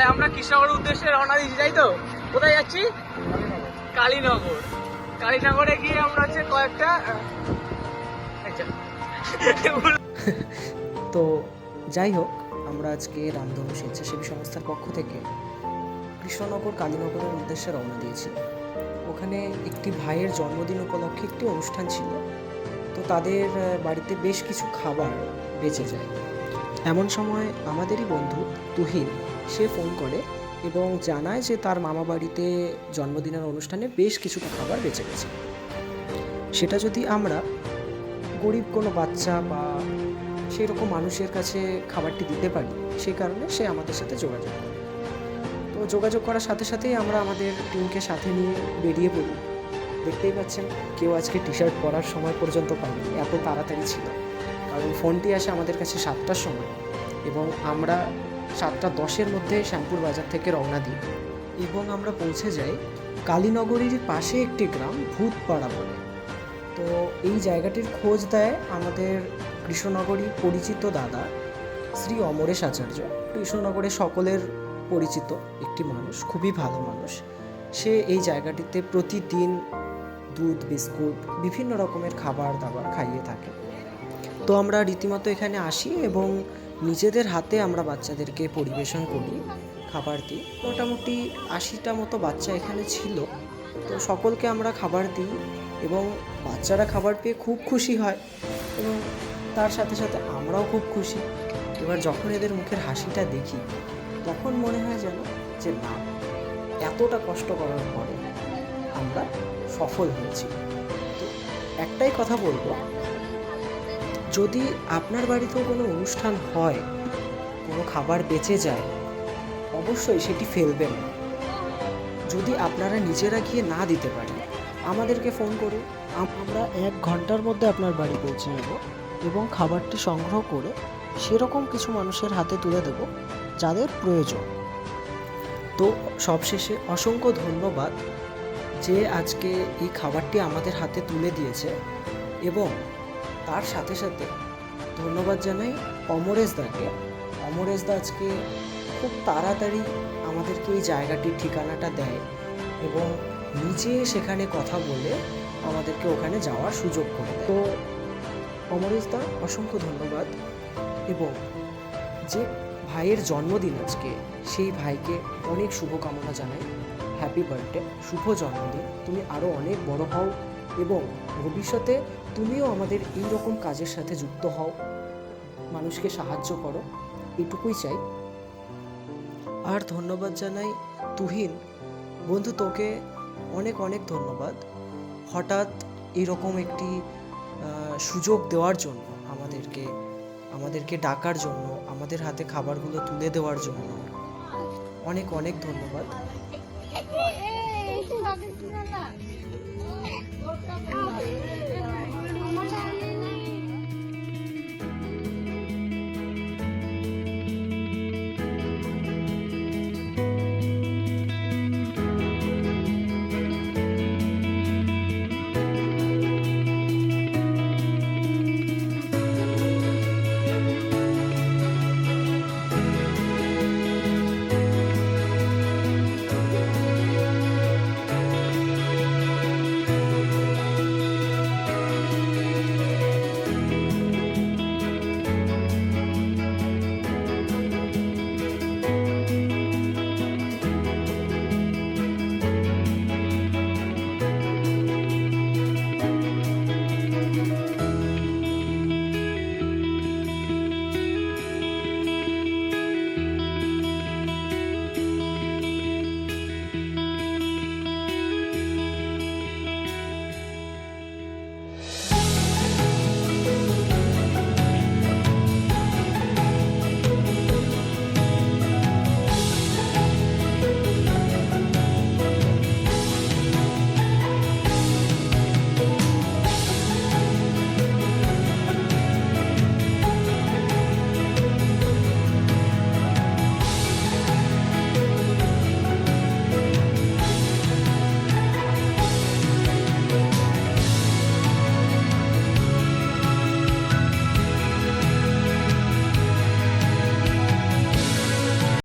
তাহলে আমরা কৃষ্ণনগরের উদ্দেশ্যে রওনা দিয়েছি, তাই তো? কোথায় যাচ্ছি? কালীনগর। কালীনগরে গিয়ে আমরা হচ্ছে কয়েকটা তো যাই হোক, আমরা আজকে রামধনু স্বেচ্ছাসেবী সংস্থার পক্ষ থেকে কৃষ্ণনগর কালীনগরের উদ্দেশ্যে রওনা দিয়েছি। ওখানে একটি ভাইয়ের জন্মদিন উপলক্ষে একটি অনুষ্ঠান ছিল। তো তাদের বাড়িতে বেশ কিছু খাবার বেঁচে যায়। এমন সময় আমাদেরই বন্ধু তুহিন, সে ফোন করে এবং জানায় যে তার মামা বাড়িতে জন্মদিনের অনুষ্ঠানে বেশ কিছুটা খাবার বেঁচে গেছে। সেটা যদি আমরা গরিব কোনো বাচ্চা বা সেই রকম মানুষের কাছে খাবারটি দিতে পারি সেই কারণে সে আমাদের সাথে যোগাযোগ করে। তো যোগাযোগ করার সাথে সাথেই আমরা আমাদের টিমকে সাথে নিয়ে বেরিয়ে পড়ি। দেখতেই পাচ্ছেন, কেউ আজকে টি শার্ট পরার সময় পর্যন্ত পায়নি, এত তাড়াতাড়ি ছিল। ফোনটি আসে আমাদের কাছে সাতটার সময় এবং আমরা সাতটা দশের মধ্যে শ্যামপুর বাজার থেকে রওনা দিই এবং আমরা পৌঁছে যাই কালীনগরীর পাশে একটি গ্রাম, ভূতপাড়া বলে। তো এই জায়গাটির খোঁজ দেয় আমাদের কৃষ্ণনগরী পরিচিত দাদা শ্রী অমরেশ আচার্য। কৃষ্ণনগরে সকলের পরিচিত একটি মানুষ, খুবই ভালো মানুষ। সে এই জায়গাটিতে প্রতিদিন দুধ, বিস্কুট, বিভিন্ন রকমের খাবার দাবার খাইয়ে থাকে। তো আমরা রীতিমতো এখানে আসি এবং নিজেদের হাতে আমরা বাচ্চাদেরকে পরিবেশন করি, খাবার দিই। মোটামুটি আশিটা মতো বাচ্চা এখানে ছিল। তো সকলকে আমরা খাবার দিই এবং বাচ্চারা খাবার পেয়ে খুব খুশি হয় এবং তার সাথে সাথে আমরাও খুব খুশি। এবার যখন এদের মুখের হাসিটা দেখি, তখন মনে হয় যেন যে, না, এতটা কষ্ট করার পরে আমরা সফল হয়েছি। তো একটাই কথা বলব যদি আপনার বাড়িতেও কোনো অনুষ্ঠান হয়, কোনো খাবার বেঁচে যায়, অবশ্যই সেটি ফেলবেন না। যদি আপনারা নিজেরা গিয়ে না দিতে পারেন, আমাদেরকে ফোন করুন। আমরা এক ঘণ্টার মধ্যে আপনার বাড়ি পৌঁছে যাব এবং খাবারটি সংগ্রহ করে সেরকম কিছু মানুষের হাতে তুলে দেব যাদের প্রয়োজন। তো সবশেষে অসংখ্য ধন্যবাদ যে আজকে এই খাবারটি আমাদের হাতে তুলে দিয়েছে এবং তার সাথে সাথে ধন্যবাদ জানাই অমরেশ দাকে। অমরেশ দা আজকে খুব তাড়াতাড়ি আমাদেরকে এই জায়গাটির ঠিকানাটা দেয় এবং নিজে সেখানে কথা বলে আমাদেরকে ওখানে যাওয়ার সুযোগ করে তো অমরেশ দা, অসংখ্য ধন্যবাদ এবং যে ভাইয়ের জন্মদিন আজকে, সেই ভাইকে অনেক শুভকামনা জানাই। হ্যাপি বার্থডে শুভ জন্মদিন। তুমি আরও অনেক বড় হও। এবং ভবিষ্যতে তুমিও আমাদের এই রকম কাজের সাথে যুক্ত হও মানুষকে সাহায্য করো এটুকুই চাই আর ধন্যবাদ জানাই তুহিন বন্ধু তোকে অনেক অনেক ধন্যবাদ হঠাৎ এরকম একটি সুযোগ দেওয়ার জন্য আমাদেরকে আমাদেরকে ডাকার জন্য আমাদের হাতে খাবারগুলো তুলে দেওয়ার জন্য অনেক অনেক ধন্যবাদ 我们不